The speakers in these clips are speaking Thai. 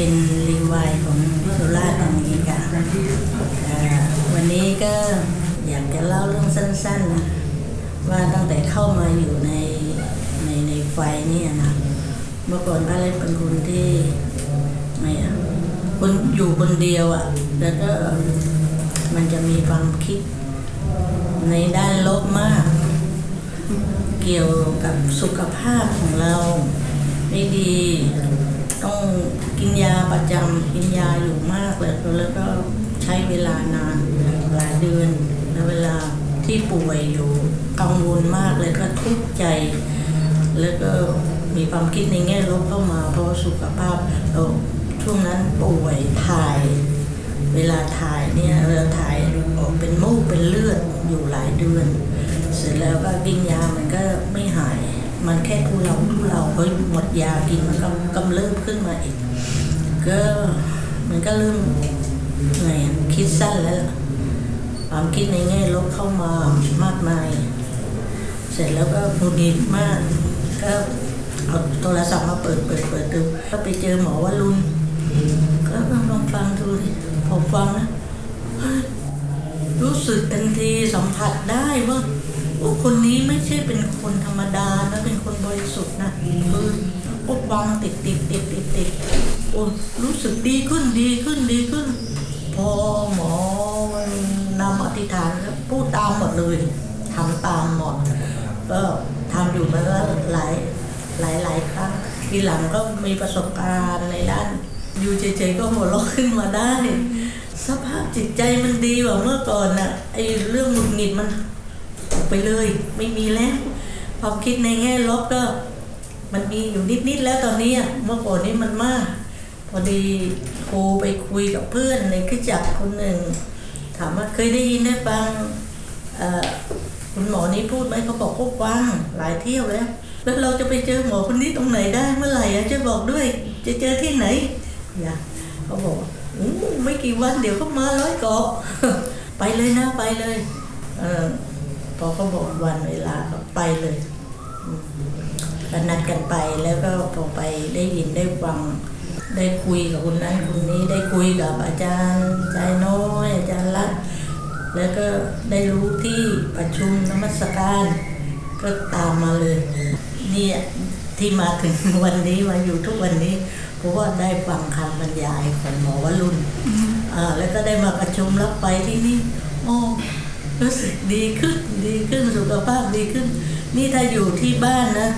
เป็นรีวายของโซทธาชตอนนี้ค่ะวันนี้ก็อยากจะเล่าเรื่องสั้นๆนะว่าตั้งแต่เข้ามาอยู่ในในในไฟนี่นะเมื่อก่อนพรเล็เป็นคนที่ไม่อะคนอยู่คนเดียวอะ่ะแล้วก็มันจะมีความคิดในด้านลบมาก เกี่ยวกับสุขภาพของเราไม่ดี ยาประจำกินยาอยู่มากเลยแล้วก็ใช้เวลานานหลายเดือนแล้วเวลาที่ป่วยอยู่กังวลมากเลยก็ทุกข์ใจ แล้วก็มีความคิดในแง่ลบเข้ามา เพราะสุขภาพเราช่วงนั้นป่วยถ่าย เวลาถ่ายเนี่ยเราถ่ายออกเป็นมูกเป็นเลือดอยู่หลายเดือน เสร็จแล้วก็กินยามันก็ไม่หาย มันแค่ทุเราทุเราพอหมดยากินมันก็กำเริบขึ้นมาอีก ก็มันก็เริ่มไงอะคิดสั้นแล้วความคิดในแง่ลบเข้ามามากมาย เสร็จแล้วก็หงุดหงิดมาก ก็เอาโทรศัพท์มาเปิดเปิดเปิดดูก็ไปเจอหมอวรุณก็ลองฟังดูดิพอฟังนะรู้สึกทันทีสัมผัสได้ว่าว่าคนนี้ไม่ใช่เป็นคนธรรมดานะเป็นคนบริสุทธิ์นะคือก็ฟังติด อ้รู้สึกดีขึ้นดีขึ้นดีขึ้น พอหมอนำอธิษฐานแล้วพูดตามหมดเลยทำตามหมดก็ทำอยู่มาแล้วหลายหลายหลายครั้งทีหลังก็มีประสบการณ์ในด้าน อยู่เฉยๆก็หัวเราะขึ้นมาได้ สภาพจิตใจมันดีกว่าเมื่อก่อนน่ะไอ้เรื่องหงุดหงิดมันออกไปเลย ไม่มีแล้วความคิดในแง่ลบก็ มันมีอยู่นิดๆแล้วตอนนี้อะเมื่อก่อนนี้มันมาก พอดีโทรไปคุยกับเพื่อนในคริสตจักคนหนึ่ง ถามว่าเคยได้ยินได้ฟังคุณหมอนี้พูดไหมเขาบอกเขาฟังหลายเที่ยวแล้ว แล้วเราจะไปเจอหมอคนนี้ตรงไหนได้เมื่อไหร่อะจะบอกด้วย จะเจอที่ไหนอย่าเขาบอกอู้ไม่กี่วันเดี๋ยวเขามาร้อยเกาะไปเลยนะไปเลยเออพอเขาบอกวันเวลาก็ไปเลยก็นัดกันไปแล้วก็พอไปได้ยินได้ฟัง ได้คุยกับคนนั้นคนนี้ได้คุยกับอาจารย์ใจน้อยอาจารย์รัตน์แล้วก็ได้รู้ที่ประชุมนมัสการก็ตามมาเลยเนี่ยที่มาถึงวันนี้มาอยู่ทุกวันนี้เพราะว่าได้ฟังคำบรรยายของหมอวรุณอ่าแล้วก็ได้มาประชุมรับไปที่นี่โอ้รู้สึกดีขึ้นดีขึ้นสุขภาพดีขึ้น นี่ถ้าอยู่ที่บ้านนะ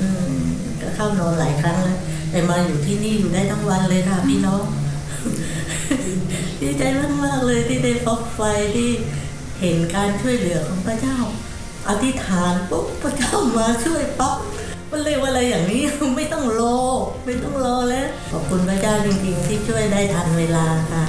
อืมก็เข้านอนหลายครั้งแล้ว แต่มาอยู่ที่นี่อยู่ได้ทั้งวันเลยค่ะพี่น้องดีใจมากๆเลยที่ได้พบไฟที่เห็นการช่วยเหลือของพระเจ้า อธิษฐานปุ๊บพระเจ้ามาช่วยปั๊บมันเรียกว่าอะไรอย่างนี้ไม่ต้องรอไม่ต้องรอแล้วขอบคุณพระเจ้าจริงๆที่ช่วยได้ทันเวลาค่ะ